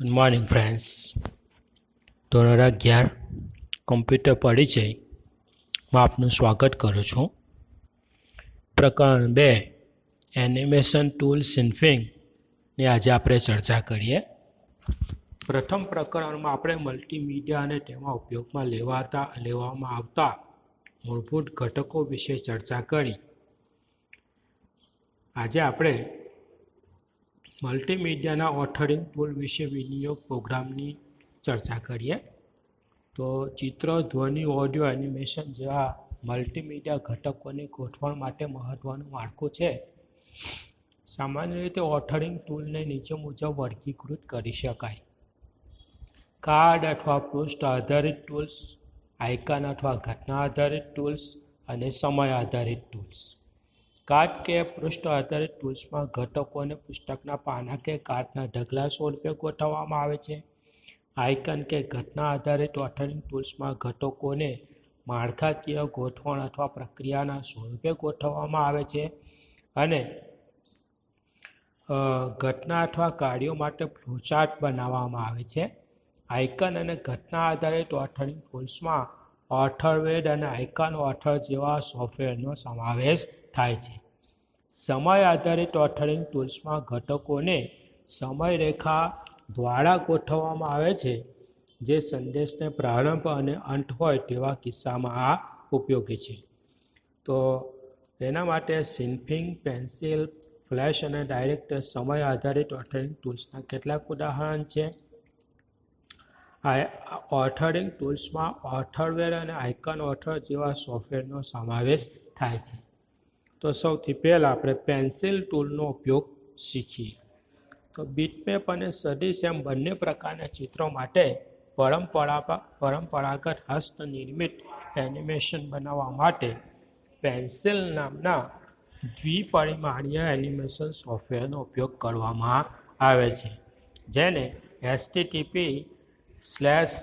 Good morning friends ધોરણ અગિયાર computer પરિચયમાં આપનું સ્વાગત કરું છું. પ્રકરણ બે એનિમેશન ટૂલ સિન્ફિંગની આજે આપણે ચર્ચા કરીએ. પ્રથમ પ્રકરણમાં આપણે મલ્ટીમીડિયા અને તેમાં ઉપયોગમાં લેવાતા, લેવામાં આવતા મૂળભૂત ઘટકો વિશે ચર્ચા કરી. આજે આપણે મલ્ટીમીડિયાના ઓથરિંગ ટૂલ વિશે વિનિયોગ પ્રોગ્રામની ચર્ચા કરીએ. તો ચિત્ર, ધ્વનિ, ઓડિયો, એનિમેશન જેવા મલ્ટીમીડિયા ઘટકોની ગોઠવણ માટે મહત્ત્વનું માળખું છે. સામાન્ય રીતે ઓથરિંગ ટૂલને નીચે મુજબ વર્ગીકૃત કરી શકાય. કાર્ડ અથવા પૃષ્ઠ આધારિત ટૂલ્સ, આઇકન અથવા ઘટના આધારિત ટૂલ્સ અને સમય આધારિત ટૂલ્સ. કાર્ડ કે પૃષ્ઠ આધારિત ટૂલ્સમાં ઘટકોને પુસ્તકના પાના કે કાટના ઢગલા સ્વરૂપે ગોઠવવામાં આવે છે. આઇકન કે ઘટના આધારિત ઓથરિંગ ટૂલ્સમાં ઘટકોને માળખાકીય ગોઠવણ અથવા પ્રક્રિયાના સ્વરૂપે ગોઠવવામાં આવે છે. અને ઘટના અથવા કાર્યો માટે ફ્લોચાર્ટ બનાવવામાં આવે છે. આઇકન અને ઘટના આધારિત ઓથરિંગ ટૂલ્સમાં ઓથરવેડ અને આઇકન ઓથર જેવા સોફ્ટવેરનો સમાવેશ થાય છે. સમય આધારિત ઓથરિંગ ટૂલ્સમાં ઘટકોને સમયરેખા દ્વારા ગોઠવવામાં આવે છે, જે સંદેશને પ્રારંભ અને અંત હોય તેવા કિસ્સામાં આ ઉપયોગી છે. તો તેના માટે સિન્ફિંગ, પેન્સિલ, ફ્લેશ અને ડાયરેક્ટ સમય આધારિત ઓથરિંગ ટૂલ્સના કેટલાક ઉદાહરણ છે. આ ઓથરિંગ ટૂલ્સમાં ઓથરવેર અને આઇકન ઓથર જેવા સોફ્ટવેરનો સમાવેશ થાય છે. તો સૌથી પહેલાં આપણે પેન્સિલ ટૂલનો ઉપયોગ શીખીએ. તો બીટમેપ અને સદીશ એમ બંને પ્રકારના ચિત્રો માટે પરંપરા પરંપરાગત હસ્તનિર્મિત એનિમેશન બનાવવા માટે પેન્સિલ નામના દ્વિપરિમાણીય એનિમેશન સોફ્ટવેરનો ઉપયોગ કરવામાં આવે છે, જેને HTTP slash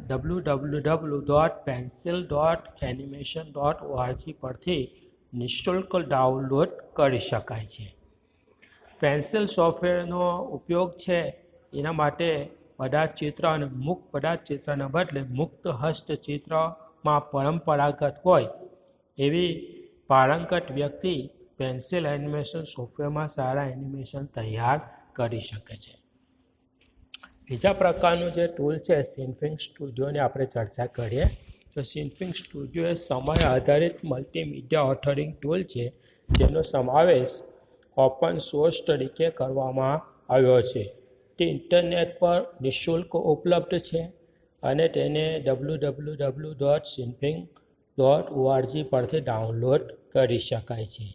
W W W dot pencil dot animation dot ORG પરથી નિઃશુલ્ક ડાઉનલોડ કરી શકાય છે. પેન્સિલ સોફ્ટવેરનો ઉપયોગ છે, એના માટે બધા ચિત્ર અને મુક્ત બધા ચિત્રના બદલે મુક્ત હસ્ત ચિત્રમાં પરંપરાગત હોય એવી પારંગત વ્યક્તિ પેન્સિલ એનિમેશન સોફ્ટવેરમાં સારા એનિમેશન તૈયાર કરી શકે છે. બીજા પ્રકારનું જે ટૂલ છે સિન્ફિંગ સ્ટુડિયોની આપણે ચર્ચા કરીએ. તો સિન્ફિંગ સ્ટુડિયો એ સમય આધારિત મલ્ટીમીડિયા ઓથરિંગ ટૂલ છે, જેનો સમાવેશ ઓપન સોર્સ તરીકે કરવામાં આવ્યો છે. તે ઇન્ટરનેટ પર નિઃશુલ્ક ઉપલબ્ધ છે અને તેને W W W dot Synfig dot ORG પરથી ડાઉનલોડ કરી શકાય છે.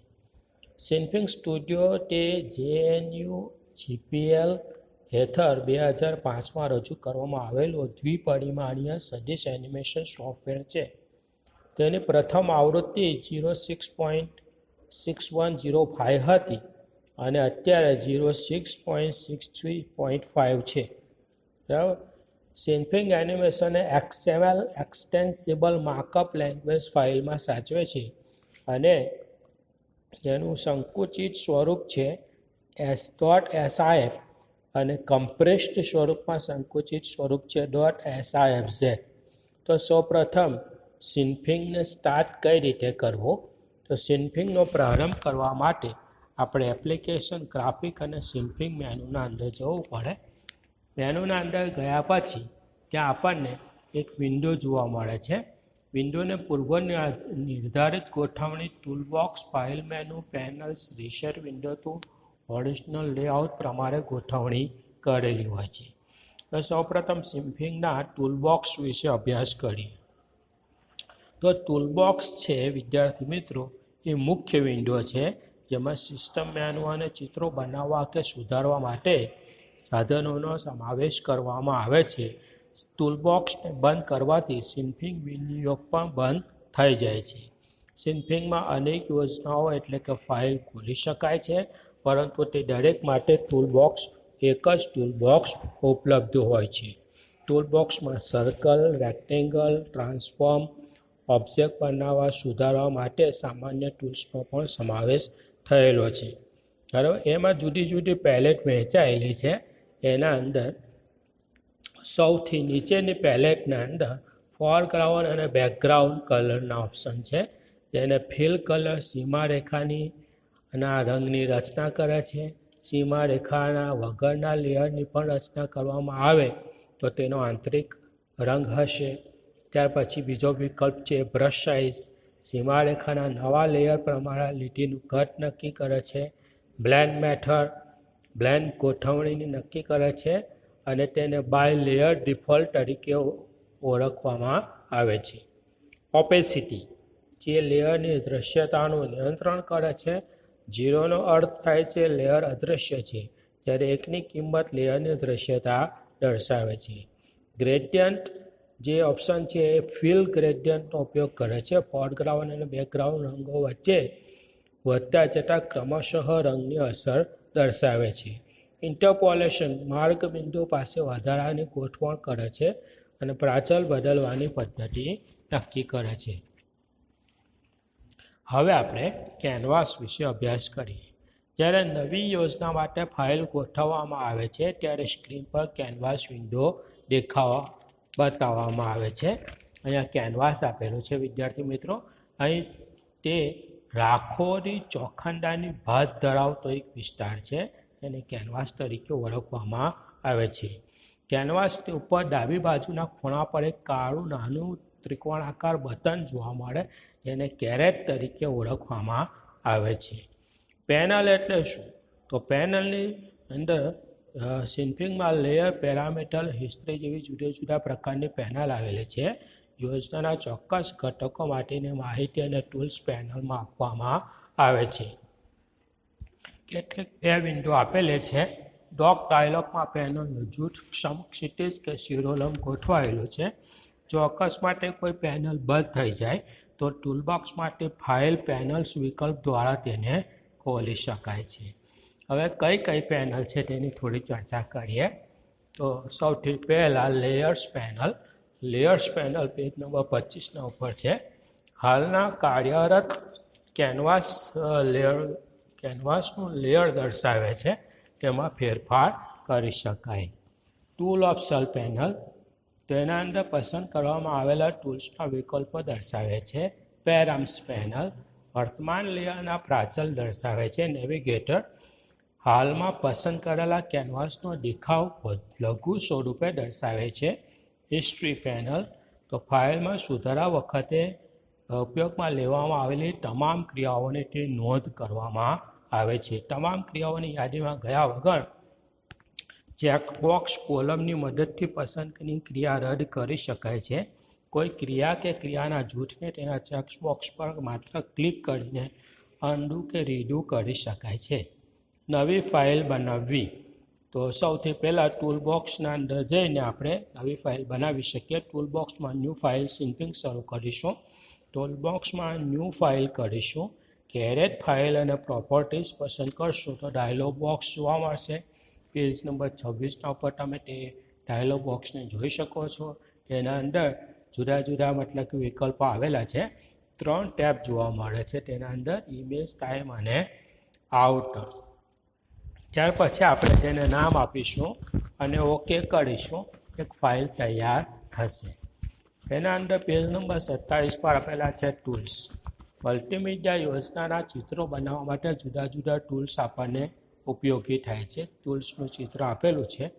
સિન્ફિંગ સ્ટુડિયો તે જેએનયુ જીપીએલ હેઠળ બે હજાર પાંચમાં રજૂ કરવામાં આવેલો દ્વિપરિમાણીય સદિશ એનિમેશન સોફ્ટવેર છે. તેની પ્રથમ આવૃત્તિ zero six point six one zero five હતી અને અત્યારે zero six point six three point five છે. બરાબર? સિન્ફિંગ એનિમેશને એક્સએમએલ એક્સટેન્સિબલ માર્કઅપ લેંગ્વેજ ફાઇલમાં સાચવે છે અને જેનું સંકુચિત સ્વરૂપ છે એસ ડોટ એસઆઈએફ અને કમ્પ્રેસ્ડ સ્વરૂપમાં સંકુચિત સ્વરૂપ છે ડોટ એસઆઈએફ ઝેડ તો સૌપ્રથમ સિન્ફિંગને સ્ટાર્ટ કઈ રીતે કરવો? તો સિન્ફિંગનો પ્રારંભ કરવા માટે આપણે એપ્લિકેશન ગ્રાફિક અને સિન્ફિંગ મેનુના અંદર જવું પડે. મેનુના અંદર ગયા પછી ત્યાં આપણને એક વિન્ડો જોવા મળે છે. વિન્ડોને પૂર્વ નિર્ધારિત ગોઠવણી toolbox file menu panels reset window to original layout પ્રમાણે ગોઠવણી કરેલી હોય છે. તો સૌપ્રથમ સિમ્ફિંગના ટૂલબોક્સ વિશે અભ્યાસ કરીએ. તો ટૂલબોક્સ છે, વિદ્યાર્થી મિત્રો, એ મુખ્ય વિન્ડો છે, જેમાં સિસ્ટમ મેનુ અને ચિત્રો બનાવવા કે સુધારવા માટે સાધનોનો સમાવેશ કરવામાં આવે છે. ટૂલબોક્સને બંધ કરવાથી સિન્ફિંગ વિનિયોગ પણ બંધ થઈ જાય છે. સિન્ફિંગમાં અનેક યોજનાઓ એટલે કે ફાઇલ ખોલી શકાય છે પરંતુ તે દરેક માટે ટૂલબોક્સ એક જ ટૂલબોક્સ ઉપલબ્ધ હોય છે. ટૂલબોક્સમાં સર્કલ રેક્ટેંગલ ટ્રાન્સફોર્મ ઓબ્જેક્ટ બનાવવા, સુધારવા માટે સામાન્ય ટૂલ્સનો પણ સમાવેશ થયેલો છે. બરાબર? એમાં જુદી જુદી પેલેટ વહેંચાયેલી છે. એના અંદર સૌથી નીચેની પેલેટના અંદર ફોરગ્રાઉન્ડ અને બેકગ્રાઉન્ડ કલરના ઓપ્શન છે. જેને ફિલ કલર સીમારેખાની અને આ રંગની રચના કરે છે. સીમારેખાના વગરના લેયરની પણ રચના કરવામાં આવે તો તેનો આંતરિક રંગ હશે. ત્યાર પછી બીજો વિકલ્પ છે બ્રશ સાઇઝ. સીમારેખાના નવા લેયર પ્રમાણે લીટીનું કટ નક્કી કરે છે. બ્લેન્ડ મેથડ, બ્લેન્ડ ગોઠવણીની નક્કી કરે છે અને તેને બાય લેયર ડિફોલ્ટ તરીકે ઓળખવામાં આવે છે. ઓપેસિટી, જે લેયરની દૃશ્યતાનું નિયંત્રણ કરે છે ઝીરોનો અર્થ થાય છે લેયર અદૃશ્ય છે, જ્યારે એકની કિંમત લેયરની દૃશ્યતા દર્શાવે છે. ગ્રેડિયન્ટ જે ઓપ્શન છે એ ફિલ ગ્રેડિયન્ટનો ઉપયોગ કરે છે. ફોરગ્રાઉન્ડ અને બેકગ્રાઉન્ડ રંગો વચ્ચે વધતા જતા ક્રમશઃ રંગની અસર દર્શાવે છે. ઇન્ટરપોલેશન માર્ગ બિંદુ પાસે વધારાની ગોઠવણ કરે છે અને પ્રાચલ બદલવાની પદ્ધતિ નક્કી કરે છે. હવે આપણે કેનવાસ વિશે અભ્યાસ કરીએ. જ્યારે નવી યોજના માટે ફાઇલ ગોઠવવામાં આવે છે, ત્યારે સ્ક્રીન પર કેનવાસ વિન્ડો દેખાવા બતાવવામાં આવે છે. અહીંયા કેનવાસ આપેલું છે, વિદ્યાર્થી મિત્રો. અહીં તે રાખોની ચોખંડાની ભાત ધરાવતો એક વિસ્તાર છે, એને કેનવાસ તરીકે ઓળખવામાં આવે છે. કેનવાસ ઉપર ડાબી બાજુના ખૂણા પર એક કાળું નાનું ત્રિકોણાકાર બટન જોવા મળે જેને કેરેટ તરીકે ઓળખવામાં આવે છે. પેનલ એટલે શું? તો પેનલની અંદર સિન્ફિંગમાં લેયર પેરામીટર હિસ્ટ્રી જેવી જુદા જુદા પ્રકારની પેનલ આવેલી છે. યોજનાના ચોક્કસ ઘટકો માટેની માહિતી અને ટૂલ્સ પેનલમાં આપવામાં આવે છે. કેટલીક બે વિન્ડો આપેલી છે. ડોક ડાયલોગમાં પેનલનું જૂથ ક્ષિતિજ કે શિરોલમ ગોઠવાયેલું છે. જો અકસ્માતે કોઈ પેનલ બંધ થઈ જાય. તો ટૂલબોક્સ માટે ફાઇલ પેનલ્સ વિકલ્પ દ્વારા તેને ખોલી શકાય છે. હવે કઈ કઈ પેનલ છે તેની થોડી ચર્ચા કરીએ. તો સૌથી પહેલાં layers panel layers panel page number પચીસના ઉપર છે. હાલના કાર્યરત કેનવાસ લેયર કેનવાસનું લેયર દર્શાવે છે. તેમાં ફેરફાર કરી શકાય. ટૂલ ઓપ્શનલ પેનલ તેના અંદર પસંદ કરવામાં આવેલા ટૂલ્સના વિકલ્પો દર્શાવે છે. પેરામ્સ પેનલ વર્તમાન લેયરના પ્રાચલ દર્શાવે છે. નેવિગેટર હાલમાં પસંદ કરેલા કેનવાસનો દેખાવ લઘુ સ્વરૂપે દર્શાવે છે. હિસ્ટ્રી પેનલ તો ફાઇલમાં સુધારા વખતે ઉપયોગમાં લેવામાં આવેલી તમામ ક્રિયાઓની નોંધ કરવામાં આવે છે. તમામ ક્રિયાઓની યાદીમાં ગયા વગર ચેકબોક્સ કોલમની મદદથી પસંદગીની ક્રિયા રદ કરી શકાય છે. કોઈ ક્રિયા કે ક્રિયાના જૂથને તેના ચેકબોક્સ પર માત્ર ક્લિક કરીને અનડુ કે રીડુ કરી શકાય છે. નવી ફાઇલ બનાવવી. તો સૌથી પહેલાં ટૂલબોક્સના અંદર જઈને આપણે નવી ફાઇલ બનાવી શકીએ. ટૂલબોક્સમાં ન્યૂ ફાઇલ સિમ્પિંગ શરૂ કરીશું. ટૂલબોક્સમાં ન્યૂ ફાઇલ કરીશું. કેરેટ ફાઇલ અને પ્રોપર્ટીઝ પસંદ કરશું તો ડાયલોગ બોક્સ જોવા મળશે. પેજ નંબર છવ્વીસના ઉપર તમે તે ડાયલોગ બોક્સને જોઈ શકો છો. તેના અંદર જુદા જુદા મતલબ કે વિકલ્પો આવેલા છે. ત્રણ ટેબ જોવા મળે છે. તેના અંદર ઇમેજ ટાઈમ અને આઉટર ત્યાર પછી આપણે તેને નામ આપીશું અને ઓકે કરીશું, એક ફાઇલ તૈયાર થશે. એના અંદર પેજ નંબર સત્તાવીસ પર આપેલા છે ટૂલ્સ મલ્ટીમીડિયા યોજનાના ચિત્રો બનાવવા માટે જુદા જુદા ટૂલ્સ આપણને ઉપયોગી થાય છે. ટૂલ્સનું ચિત્ર આપેલું છે.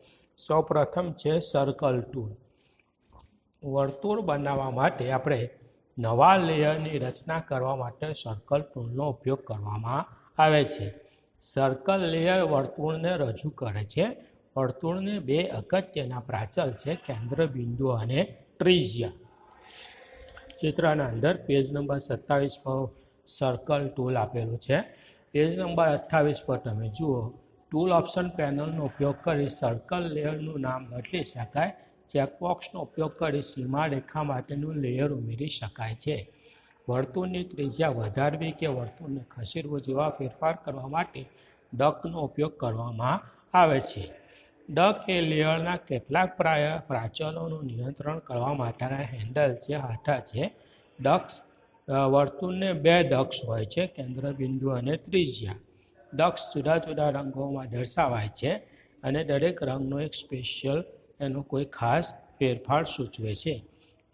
સૌપ્રથમ છે સર્કલ ટૂલ વર્તુળ બનાવવા માટે આપણે નવા લેયરની રચના કરવા માટે સર્કલ ટૂલનો ઉપયોગ કરવામાં આવે છે. સર્કલ લેયર વર્તુળને રજૂ કરે છે. વર્તુળને બે અગત્યના પ્રાચલ છે, કેન્દ્ર બિંદુ અને ત્રિજ્યા. ચિત્રના અંદર પેજ નંબર સત્તાવીસમાં સર્કલ ટૂલ આપેલું છે. પેજ નંબર અઠ્ઠાવીસ પર તમે જુઓ ટૂલ ઓપ્શન પેનલનો ઉપયોગ કરી સર્કલ લેયરનું નામ બદલી શકાય ચેકબોક્સનો ઉપયોગ કરી સીમા રેખા માટેનું લેયર ઉમેરી શકાય છે. વર્તુળની ત્રિજ્યા વધારવી કે વર્તુળને ખસેડવું જેવા ફેરફાર કરવા માટે ડકનો ઉપયોગ કરવામાં આવે છે. ડક એ લેયરના કેટલાક પ્રાય પ્રાચલોનું નિયંત્રણ કરવા માટેના હેન્ડલ જે હાથા છે. ડક્સ વર્તુળને બે દક્ષ હોય છે, કેન્દ્રબિંદુ અને ત્રિજ્યા. દક્ષ જુદા જુદા રંગોમાં દર્શાવાય છે અને દરેક રંગનો એક સ્પેશિયલ એનો કોઈ ખાસ ફેરફાર સૂચવે છે.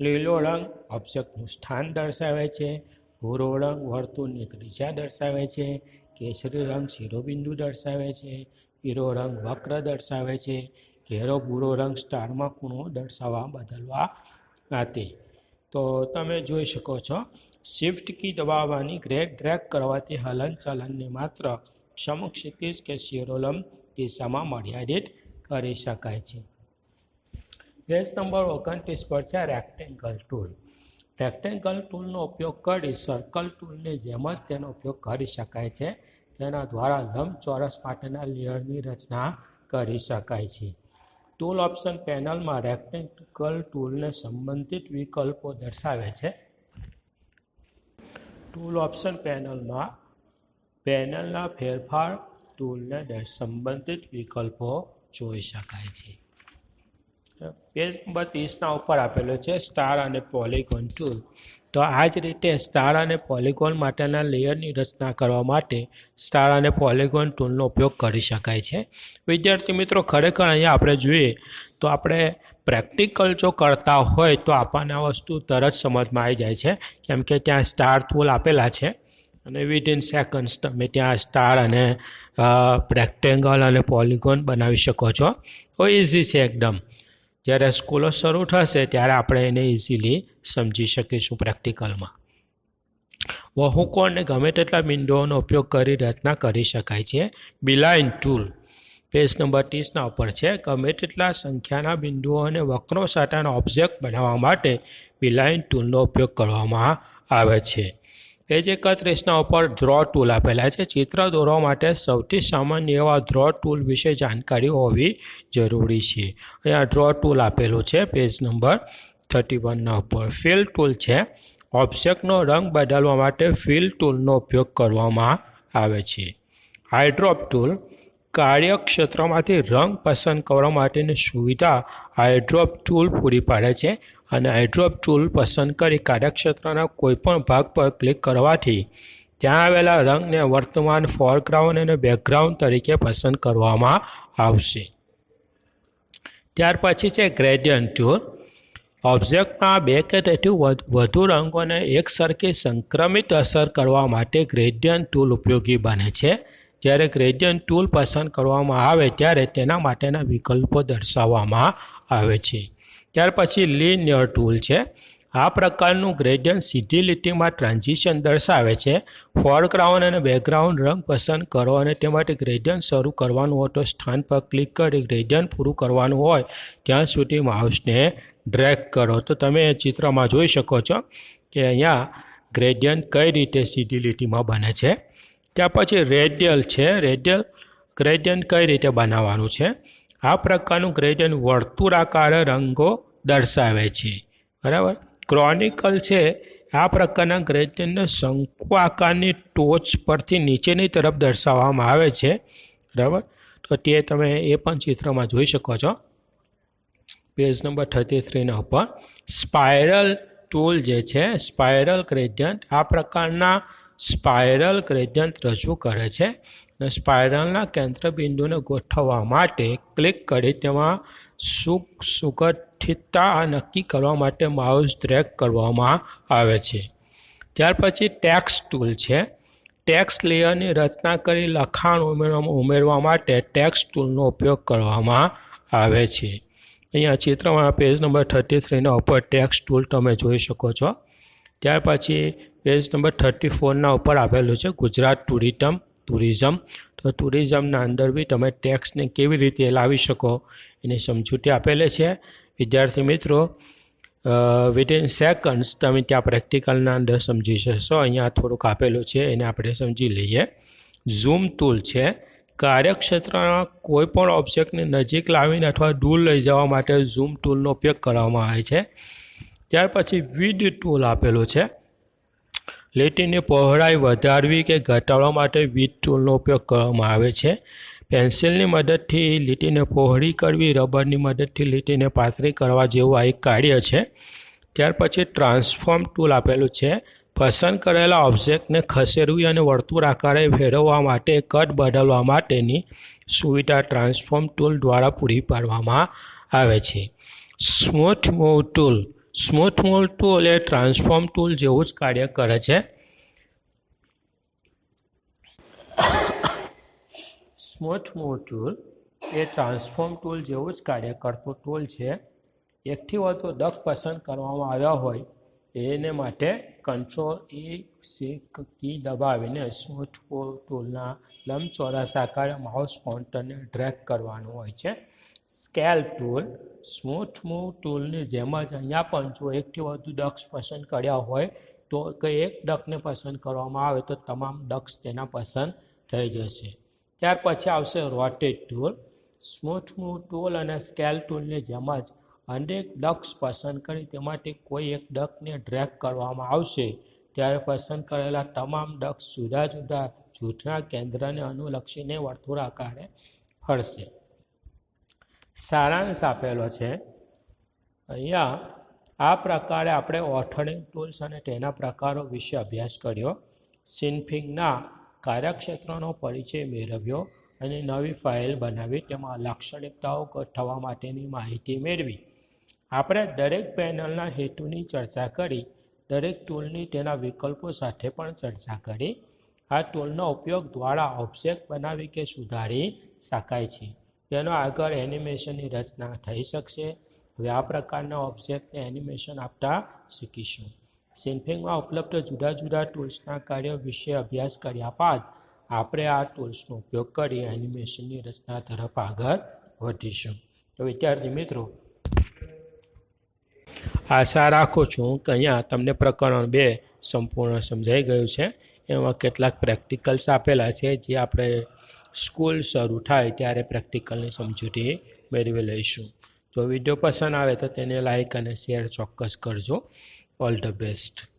લીલો રંગ ઓબ્જેક્ટનું સ્થાન દર્શાવે છે, ભૂરો રંગ વર્તુળની ત્રિજ્યા દર્શાવે છે, કેસરી રંગ શિરોબિંદુ દર્શાવે છે, પીળો રંગ વક્ર દર્શાવે છે, ઘેરો ભૂરો રંગ સ્ટારમાં ખૂણો દર્શાવવા બદલવા માટે. તો તમે જોઈ શકો છો શિફ્ટ કી દબાવવાની ગ્રેડ ડ્રેગ કરવાથી હલનચલનને માત્ર સમક્ષિતિજ કે શિરોલમ દિશામાં મર્યાદિત કરી શકાય છે પેજ નંબર ઓગણત્રીસ પર છે રેક્ટેંગલ ટૂલ રેક્ટેંગલ ટૂલનો ઉપયોગ કરી સર્કલ ટૂલની જેમ જ તેનો ઉપયોગ કરી શકાય છે, તેના દ્વારા લંબચોરસ માટેના લેયરની રચના કરી શકાય છે. ટૂલ ઓપ્શન પેનલમાં રેક્ટેંગલ ટૂલને સંબંધિત વિકલ્પો દર્શાવે છે. ટૂલ ઓપ્શન પેનલમાં પેનલના ફેરફાર ટૂલને સંબંધિત વિકલ્પો જોઈ શકાય છે. પેજ નંબર ત્રીસના ઉપર આપેલો છે સ્ટાર અને પોલિગોન ટૂલ તો આ જ રીતે સ્ટાર અને પોલિગોન માટેના લેયરની રચના કરવા માટે સ્ટાર અને પોલિગોન ટૂલનો ઉપયોગ કરી શકાય છે. વિદ્યાર્થી મિત્રો, ખરેખર અહીંયા આપણે જોઈએ તો આપણે પ્રેક્ટિકલ જો કરતા હોય તો આપણને આ વસ્તુ તરત સમજમાં આવી જાય છે. કેમ કે ત્યાં સ્ટાર ટૂલ આપેલા છે અને વિધિન સેકન્ડ્સ તમે ત્યાં સ્ટાર અને રેક્ટેંગલ અને પોલિગોન બનાવી શકો છો. તો ઇઝી છે એકદમ. જ્યારે સ્કૂલો શરૂ થશે ત્યારે આપણે એને ઇઝીલી સમજી શકીશું પ્રેક્ટિકલમાં. વહુકોણને ગમે તેટલા બિંદુઓનો ઉપયોગ કરી રચના કરી શકાય છે. બિલાઇન ટૂલ પેજ નંબર ત્રીસના ઉપર છે, ગમે તેટલા સંખ્યાના બિંદુઓ અને વક્રો સાથેના ઓબ્જેક્ટ બનાવવા માટે બિલાઇન ટૂલનો ઉપયોગ કરવામાં આવે છે. પેજ એકત્રીસના ઉપર ડ્રો ટૂલ આપેલા છે. ચિત્ર દોરવા માટે સૌથી સામાન્ય એવા ડ્રો ટૂલ વિશે જાણકારી હોવી જરૂરી છે. અહીંયા ડ્રો ટૂલ આપેલું છે, પેજ નંબર થર્ટી વનના ઉપર. ફિલ ટૂલ છે, ઓબ્જેક્ટનો રંગ બદલવા માટે ફિલ ટૂલનો ઉપયોગ કરવામાં આવે છે. હાઇડ્રોપ ટૂલ કાર્યક્ષેત્રમાંથી રંગ પસંદ કરવા માટેની સુવિધા આઈડ્રોપ ટૂલ પૂરી પાડે છે અને આઈડ્રોપ ટૂલ પસંદ કરી કાર્યક્ષેત્રના કોઈપણ ભાગ પર ક્લિક કરવાથી ત્યાં આવેલા રંગને વર્તમાન ફોરગ્રાઉન્ડ અને બેકગ્રાઉન્ડ તરીકે પસંદ કરવામાં આવશે. ત્યાર પછી છે ગ્રેડિયન્ટ ટૂલ ઓબ્જેક્ટમાં બે કે તેથી વધુ રંગોને એકસરખી સંક્રમિત અસર કરવા માટે ગ્રેડિયન્ટ ટૂલ ઉપયોગી બને છે. જ્યારે ગ્રેડિયન્ટ ટૂલ પસંદ કરવામાં આવે ત્યારે તેના માટેના વિકલ્પો દર્શાવવામાં આવે છે. ત્યાર પછી લિનિયર ટૂલ છે. આ પ્રકારનું ગ્રેડિયન્ટ સીધી લીટીમાં ટ્રાન્ઝિશન દર્શાવે છે. ફોરગ્રાઉન્ડ અને બેકગ્રાઉન્ડ રંગ પસંદ કરો અને તે માટે ગ્રેડિયન્ટ શરૂ કરવાનું હોય તો સ્થાન પર ક્લિક કરી ગ્રેડિયન્ટ પૂરું કરવાનું હોય ત્યાં સુધી માઉસને ડ્રેગ કરો. તો તમે ચિત્રમાં જોઈ શકો છો કે અહીંયા ગ્રેડિયન્ટ કઈ રીતે સીધી લીટીમાં બને છે. ત્યાર પછી રેડિયલ છે. રેડિયલ ગ્રેડિયન્ટ કઈ રીતે બનાવવાનું છે? આ પ્રકારનું ગ્રેડિયન્ટ વર્તુળાકાર રંગો દર્શાવે છે. બરાબર? ક્રોનિકલ છે. આ પ્રકારના ગ્રેડિયન્ટને શંકુ આકારની ટોચ પરથી નીચેની તરફ દર્શાવવામાં આવે છે. બરાબર? તો તે તમે એ પણ ચિત્રમાં જોઈ શકો છો. પેજ નંબર થર્ટી થ્રીના ઉપર. સ્પાયરલ ટૂલ જે છે સ્પાયરલ ગ્રેડિયન્ટ આ પ્રકારના સ્પાઇરલ ગ્રેડિયન્ટ રજૂ કરે છે અને સ્પાયરલના કેન્દ્રબિંદુને ગોઠવવા માટે ક્લિક કરી તેમાં સુખ સુગઠિતતા નક્કી કરવા માટે માઉસ ડ્રેગ કરવામાં આવે છે. ત્યાર પછી ટેક્સ ટૂલ છે. ટેક્સ લેયરની રચના કરી લખાણ ઉમેરવા ઉમેરવા માટે ટેક્સ ટૂલનો ઉપયોગ કરવામાં આવે છે. અહીંયા ચિત્રમાં પેજ નંબર થર્ટી થ્રીના ઉપર ટેક્સ ટૂલ તમે જોઈ શકો છો. ત્યાર પછી પેજ નંબર થર્ટી ફોરના ઉપર આવેલું છે, ગુજરાત ટુરિઝમ ટુરિઝમ તો ટુરિઝમના અંદર બી તમે ટેક્સને કેવી રીતે લાવી શકો એની સમજૂતી આપેલી છે. વિદ્યાર્થી મિત્રો વિધિન સેકન્ડ્સ તમે ત્યાં પ્રેક્ટિકલના અંદર સમજી શકશો અહીંયા થોડુંક આપેલું છે, એને આપણે સમજી લઈએ. ઝૂમ ટૂલ છે. કાર્યક્ષેત્રના કોઈ પણ ઓબ્જેક્ટને નજીક લાવીને અથવા દૂર લઈ જવા માટે ઝૂમ ટૂલનો ઉપયોગ કરવામાં આવે છે. ત્યાર પછી વિડ ટૂલ આપેલું છે. લીટીની પહોળાઈ વધારવી કે ઘટાડવા માટે વીજ ટૂલનો ઉપયોગ કરવામાં આવે છે. પેન્સિલની મદદથી લીટીને પહોળી કરવી, રબરની મદદથી લીટીને પાતળી કરવા જેવું આ એક કાર્ય છે. ત્યાર પછી ટ્રાન્સફોર્મ ટૂલ આપેલું છે. પસંદ કરેલા ઓબ્જેક્ટને ખસેડવી અને વર્તુળ આકારે ફેરવવા માટે કદ બદલવા માટેની સુવિધા ટ્રાન્સફોર્મ ટૂલ દ્વારા પૂરી પાડવામાં આવે છે. Smooth move tool smooth mole tool એ ટ્રાન્સફોર્મ ટૂલ જેવું જ કાર્ય કરે છે. સ્મૂથ મોલ ટૂલ એ ટ્રાન્સફોર્મ ટૂલ જેવું જ કાર્ય કરતું ટૂલ છે. એકથી વધુ ડક પસંદ કરવામાં આવ્યા હોય એને માટે કંટ્રોલ એ સીક કી દબાવીને સ્મૂથ ટૂલના લંબચોરસ આકારે માઉસ પોઇન્ટરને ડ્રેગ કરવાનું હોય છે. સ્કેલ ટૂલ સ્મૂથ મૂવ ટૂલની જેમ જ અહીંયા પણ જો એકથી વધુ ડક્સ પસંદ કર્યા હોય, તો કે એક ડકને પસંદ કરવામાં આવે, તો તમામ ડક્સ તેના પસંદ થઈ જશે. ત્યાર પછી આવશે rotate tool. Smooth move tool અને સ્કેલ ટૂલની જેમ જ અનેક ડક્સ પસંદ કરી તેમાંથી કોઈ એક ડકને ડ્રેક કરવામાં આવશે. ત્યારે પસંદ કરેલા તમામ ડક્સ જુદા જુદા જૂથના કેન્દ્રને અનુલક્ષીને વર્તુળાકારે ફરશે સારાંશ આપેલો છે. અહીંયા આ પ્રકારે આપણે ઓથરિંગ ટૂલ્સ અને તેના પ્રકારો વિશે અભ્યાસ કર્યો. સિન્ફિંગના કાર્યક્ષેત્રનો પરિચય મેળવ્યો અને નવી ફાઇલ બનાવી, તેમાં લાક્ષણિકતાઓ ગોઠવવા માટેની માહિતી મેળવી. આપણે દરેક પેનલના હેતુની ચર્ચા કરી, દરેક ટૂલની તેના વિકલ્પો સાથે પણ ચર્ચા કરી. આ ટૂલનો ઉપયોગ દ્વારા ઓબ્જેક્ટ બનાવી કે સુધારી શકાય છે. તેનો આગળ એનિમેશનની રચના થઈ શકશે. હવે આ પ્રકારના ઓબ્જેક્ટને એનિમેશન આપતા શીખીશું. સિન્ફિંગમાં ઉપલબ્ધ જુદા જુદા ટૂલ્સના કાર્યો વિશે અભ્યાસ કર્યા બાદ આપણે આ ટૂલ્સનો ઉપયોગ કરી એનિમેશનની રચના તરફ આગળ વધીશું. તો વિદ્યાર્થી મિત્રો, આશા રાખું છું કે અહીંયા તમને પ્રકરણ બે સંપૂર્ણ સમજાઈ ગયું છે. એમાં કેટલાક પ્રેક્ટિકલ્સ આપેલા છે, જે આપણે સ્કૂલ શરૂ થાય ત્યારે પ્રેક્ટિકલની સમજૂતી મેળવી લઈશું. જો વીડિયો પસંદ આવે તો તેને લાઇક અને શેર ચોક્કસ કરજો. All the best.